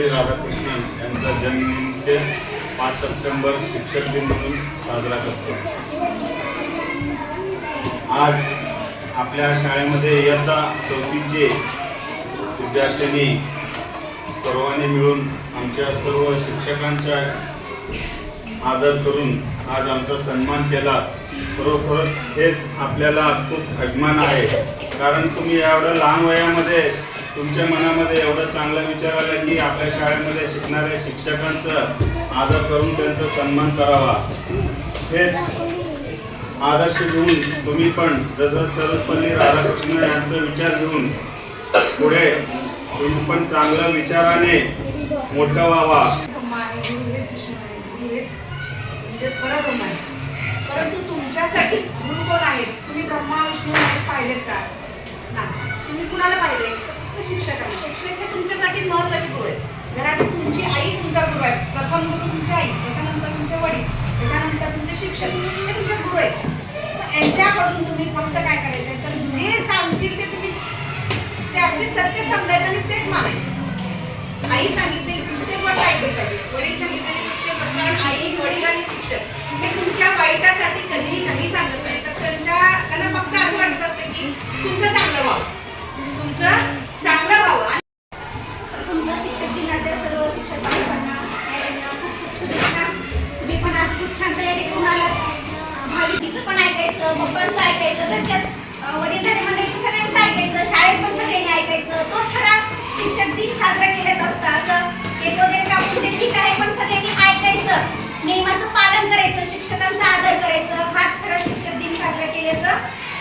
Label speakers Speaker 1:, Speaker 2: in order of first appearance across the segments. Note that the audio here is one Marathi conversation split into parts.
Speaker 1: सर्वपल्ली राधाकृष्णन यांचा जन्मदिन पाच सप्टेंबर शिक्षक दिन म्हणून साजरा करतो. आज आपल्या शाळेमध्ये इयत्ता चौथीचे विद्यार्थ्यांनी सर्वांनी मिळून आमच्या सर्व शिक्षकांचा आदर करून आज आमचा सन्मान केला. खरोखरच हेच आपल्याला खूप अभिमान आहे. कारण तुम्ही एवढं लहान वयामध्ये तुमच्या मनामध्ये एवढं चांगला विचार आला की आपल्या शाळेमध्ये शिकणाऱ्या शिक्षकांचं आदर करून त्यांचा सन्मान करावा. हेच आदर्श घेऊन तुम्ही पण जसं सर्वपल्ली राधाकृष्ण यांचा विचार घेऊन पुढे तुम्ही पण चांगल्या विचाराने मोठा व्हावा.
Speaker 2: परंतु तुमच्यासाठी गुरु कोण आहेत? तुम्ही ब्रह्मा विष्णू महेश पाहिलेत का? नाही तुम्ही कुणाला पाहिले? तर शिक्षकांना. शिक्षक हे तुमच्यासाठी महत्त्वाचे गुरु आहेत. घरात तुमची आई तुमचा गुरु आहे. प्रथम गुरु तुमची आई त्याच्यानंतर तुमचे वडील त्याच्यानंतर तुमचे शिक्षक हे तुमचे गुरु आहेत. यांच्याकडून तुम्ही फक्त काय करायचं तर जे सांगतील ते तुम्ही ते अगदी सत्य समजायचं आणि तेच मानायचं. आई सांगितले प्रत्येक गोष्ट ऐकली पाहिजे वडील सांगितलेली प्रत्येक गोष्ट कारण आई वडील आणि शिक्षक हे तुमच्या वाईटासाठी कधीही काही सांगत नाही तर त्यांच्या त्यांना फक्त असं वाटत असतं की तुमचं चांगलं व्हावं. तुमचं चांगलं व्हावं. आणि
Speaker 3: तुमच्या शिक्षक दिनाच्या सर्व शिक्षक खूप खूप शुभेच्छा. तुम्ही पण आज खूप छान तयारी करून आलात. भाविकीचं पण ऐकायचं पप्पांचं ऐकायचं घरच्या अं, वडीलधारी मंडळीचं सगळ्यांचं ऐकायचं शाळेत पण सगळ्यांनी ऐकायचं.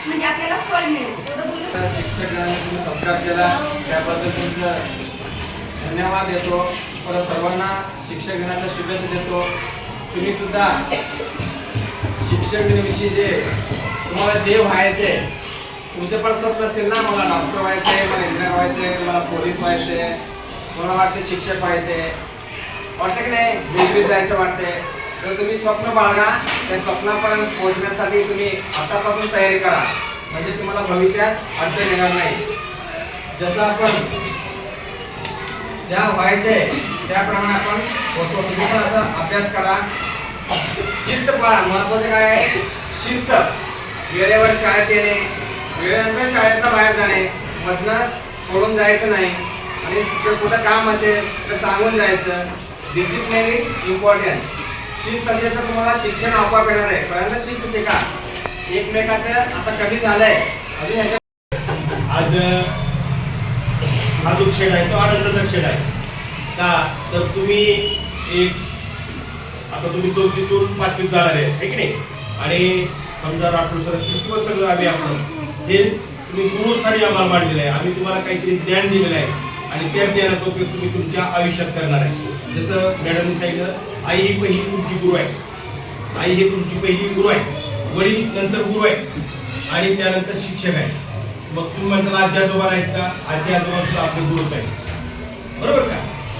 Speaker 3: म्हणजे आपल्याला फळ मिळेल. बोलू
Speaker 4: शिक्षकांनी तुम्ही सत्कार केला त्याबद्दल तुमचं धन्यवाद देतो. परत सर्वांना शिक्षक दिनाच्या शुभेच्छा देतो. तुम्ही सुद्धा शिक्षक दिनाविषयी जे तुम्हाला जे व्हायचे तुमचे पण स्वप्न असतील ना मला. डॉक्टर व्हायचे मला इंजिनियर व्हायचे मला पोलीस व्हायचे मला वाटते शिक्षक व्हायचे वाटतं की नाही? डिग्री जायचं वाटते तर तुम्ही स्वप्न बाळगा. त्या स्वप्नापर्यंत पोहोचण्यासाठी तुम्ही आतापासून तयारी करा. म्हणजे तुम्हाला भविष्यात अडचण येणार नाही. जसं आपण ज्या व्हायचे त्याप्रमाणे आपण होतो. तुम्ही पण आता अभ्यास करा. शिस्त पाळा महत्वाचं काय आहे? शिस्त. वेळेवर शाळेत येणे. वेळेनंतर शाळेतनं बाहेर जाणे. मधनं सोडून जायचं नाही. आणि जर कुठं काम असेल तर सांगून जायचं. डिसिप्लिन इज इम्पॉर्टंट शिफ्ट असेल तर तुम्हाला शिक्षण आपोआप येणार आहे. पहिल्यांदा शिस्त शिका. एकमेकाचं आता कमी झालंय. अजून ह्याच्या
Speaker 5: आज हा जो खेळ आहे. तो आनंदाचा खेळ आहे. का? तर तुम्ही एक आता तुम्ही चौथीतून पाचवीत जाणार आहे. है की नाही? आणि समजा राठोड सर असतील किंवा सगळं आम्ही असं हे तुम्ही गुरुस्थानी आम्हाला मांडलेलं आहे. आम्ही तुम्हाला काहीतरी ज्ञान दिलेलं आहे. आणि त्या ज्ञानाचा उपयोग तुम्ही तुमच्या आयुष्यात करणार आहे. जसं मॅडमने सांगितलं आई ही पहिली तुमची गुरु आहे. आई हे तुमची पहिली गुरु आहे. वडील नंतर गुरु आहे. आणि त्यानंतर शिक्षक आहे. मग तुम्ही म्हणताल आजी आजोबा आहेत का? आजी आजोबा सुद्धा आपले गुरुच आहेत. बरोबर का?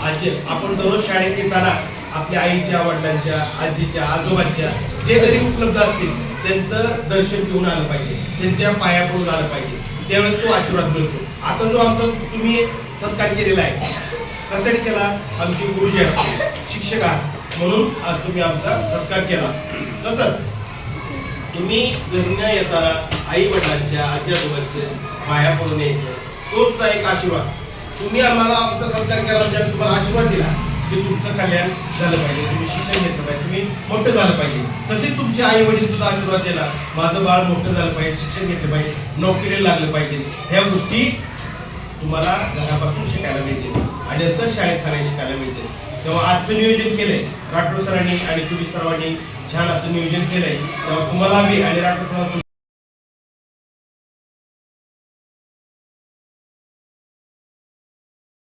Speaker 5: आजी आपण दररोज शाळेत येताना आपल्या आईच्या वडिलांच्या आजीच्या आजोबांच्या जे घरी उपलब्ध असतील त्यांचं दर्शन घेऊन आलं पाहिजे. त्यांच्या पाया पडून आलं पाहिजे. त्यावेळेस तो आशीर्वाद मिळतो. आता जो आमचा तुम्ही सत्कार केलेला आहे कशासाठी केला आमची गुरुजी आहेत. शिक्षक आहात. म्हणून आज तुम्ही आमचा सत्कार केला. तसंच तुम्ही घरी न येताना आई वडिलांच्या आजी आजोबांच्या पाया पडून यायचं. तो सुद्धा एक आशीर्वाद. तुम्ही आम्हाला आमचा सत्कार केला म्हणजे तुम्हाला आशीर्वाद दिला की तुमचं कल्याण झालं पाहिजे. तुम्ही शिक्षण घेतलं पाहिजे. तुम्ही मोठं झालं पाहिजे. तसेच तुमचे आई वडील सुद्धा आशीर्वाद दिला माझं बाळ मोठं झालं पाहिजे शिक्षण घेतलं पाहिजे नोकरीला लागलं पाहिजे. ह्या गोष्टी तुम्हाला घरापासून शिकायला मिळतील. आणि शाळेत सगळे शिकायला मिळते. तेव्हा आजचं नियोजन केलंय. राठोड सरांनी आणि तुम्ही सर्वांनी छान असं नियोजन केलंय. तेव्हा तुम्हाला बी आणि राठोड